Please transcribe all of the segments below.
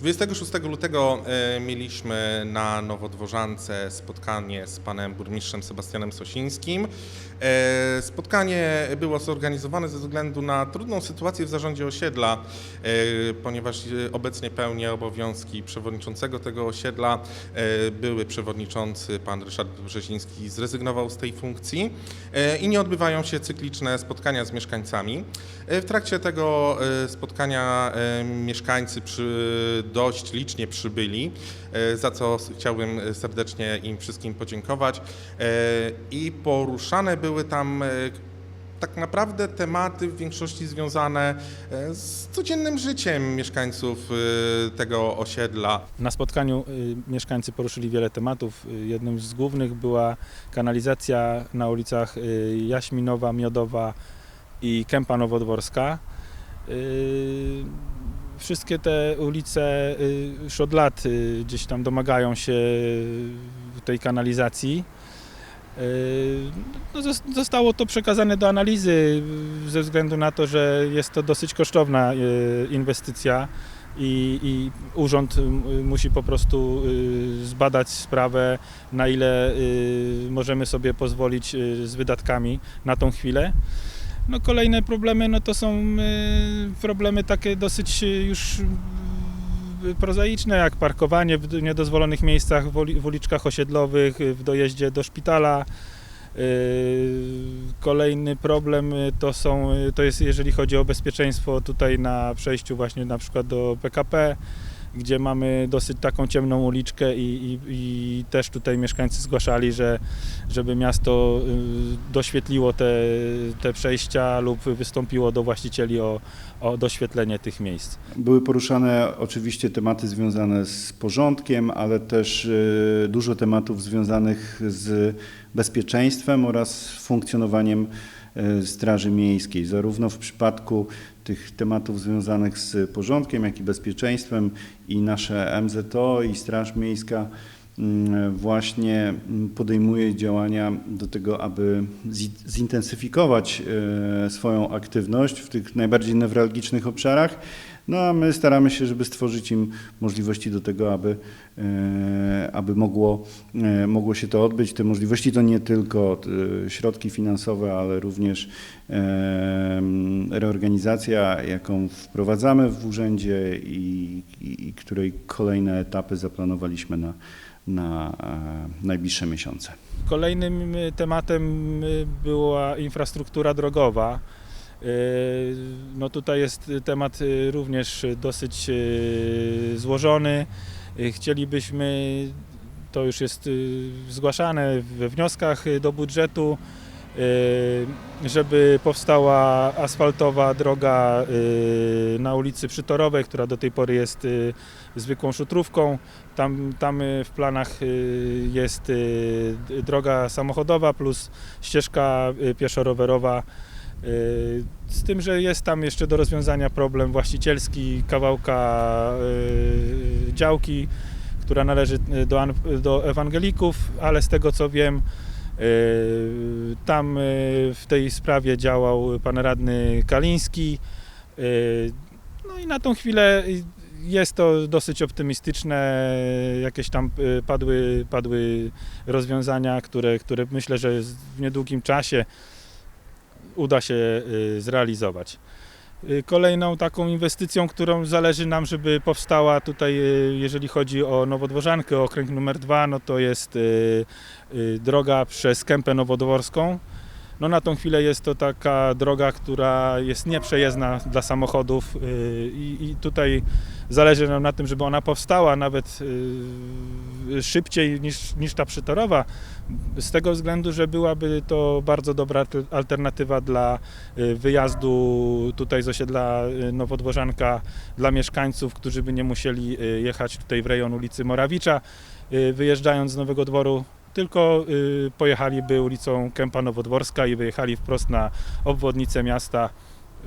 26 lutego e, mieliśmy na Nowodworzance spotkanie z panem burmistrzem Sebastianem Sosińskim. E, Spotkanie było zorganizowane ze względu na trudną sytuację w zarządzie osiedla, e, ponieważ obecnie pełnię obowiązki przewodniczącego tego osiedla. Były przewodniczący pan Ryszard Brzeziński zrezygnował z tej funkcji i nie odbywają się cykliczne spotkania z mieszkańcami. W trakcie tego spotkania mieszkańcy przy, dość licznie przybyli, e, za co chciałbym serdecznie im wszystkim podziękować. E, I poruszane były tam e, tak naprawdę tematy w większości związane z codziennym życiem mieszkańców tego osiedla. Na spotkaniu mieszkańcy poruszyli wiele tematów. Jednym z głównych była kanalizacja na ulicach Jaśminowa, Miodowa i Kępa Nowodworska. Wszystkie te ulice y, już od lat y, gdzieś tam domagają się tej kanalizacji. Y, No, zos- zostało to przekazane do analizy ze względu na to, że jest to dosyć kosztowna inwestycja i, i urząd musi po prostu zbadać sprawę, na ile możemy sobie pozwolić z wydatkami na tą chwilę. No kolejne problemy no to są y, problemy takie dosyć y, już y, prozaiczne, jak parkowanie w niedozwolonych miejscach, w uli- w uliczkach osiedlowych, w dojeździe do szpitala. Kolejny problem to są, to jest jeżeli chodzi o bezpieczeństwo tutaj na przejściu właśnie na przykład do PKP, gdzie mamy dosyć taką ciemną uliczkę i, i, i też tutaj mieszkańcy zgłaszali, że żeby miasto y, doświetliło te, te przejścia lub wystąpiło do właścicieli o, o doświetlenie tych miejsc. Były poruszane oczywiście tematy związane z porządkiem, ale też y, dużo tematów związanych z bezpieczeństwem oraz funkcjonowaniem Straży Miejskiej. Zarówno w przypadku tych tematów związanych z porządkiem, jak i bezpieczeństwem i nasze MZO i Straż Miejska właśnie mm, podejmuje działania do tego, aby zi- zintensyfikować e, swoją aktywność w tych najbardziej newralgicznych obszarach. No a my staramy się, żeby stworzyć im możliwości do tego, aby, e, aby mogło, e, mogło się to odbyć. Te możliwości to nie tylko środki finansowe, ale również reorganizacja, jaką wprowadzamy w urzędzie i, i, i której kolejne etapy zaplanowaliśmy na, na e, najbliższe miesiące. Kolejnym y, tematem y, była infrastruktura drogowa. No tutaj jest temat również dosyć złożony. Chcielibyśmy, to już jest zgłaszane we wnioskach do budżetu, żeby powstała asfaltowa droga y, na ulicy Przytorowej, która do tej pory jest y, zwykłą szutrówką. Tam, tam w planach jest droga samochodowa plus ścieżka pieszo-rowerowa. Z tym, że jest tam jeszcze do rozwiązania problem właścicielski kawałka działki, która należy do, do ewangelików, ale z tego co wiem, tam y, w tej sprawie działał pan radny Kaliński. Y, No i na tą chwilę jest to dosyć optymistyczne. Jakieś tam padły, padły rozwiązania, które, które myślę, że w niedługim czasie uda się zrealizować. Y, Kolejną taką inwestycją, którą zależy nam, żeby powstała tutaj, y, jeżeli chodzi o Nowodworzankę, okręg numer dwa, no to jest y, droga przez Kępę Nowodworską. No na tą chwilę jest to taka droga, która jest nieprzejezdna dla samochodów i, tutaj zależy nam na tym, żeby ona powstała nawet szybciej niż, niż ta przytorowa, z tego względu, że byłaby to bardzo dobra alter- alternatywa dla y, wyjazdu tutaj z osiedla y, Nowodworzanka dla mieszkańców, którzy by nie musieli y, jechać tutaj w rejon ulicy Morawicza, wyjeżdżając z Nowego Dworu tylko pojechaliby ulicą Kępa Nowodworska i wyjechali wprost na obwodnicę miasta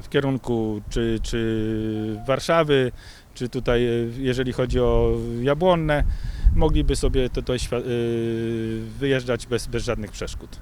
w kierunku czy, czy Warszawy, czy tutaj, jeżeli chodzi o Jabłonne, mogliby sobie tutaj y, wyjeżdżać bez, bez żadnych przeszkód.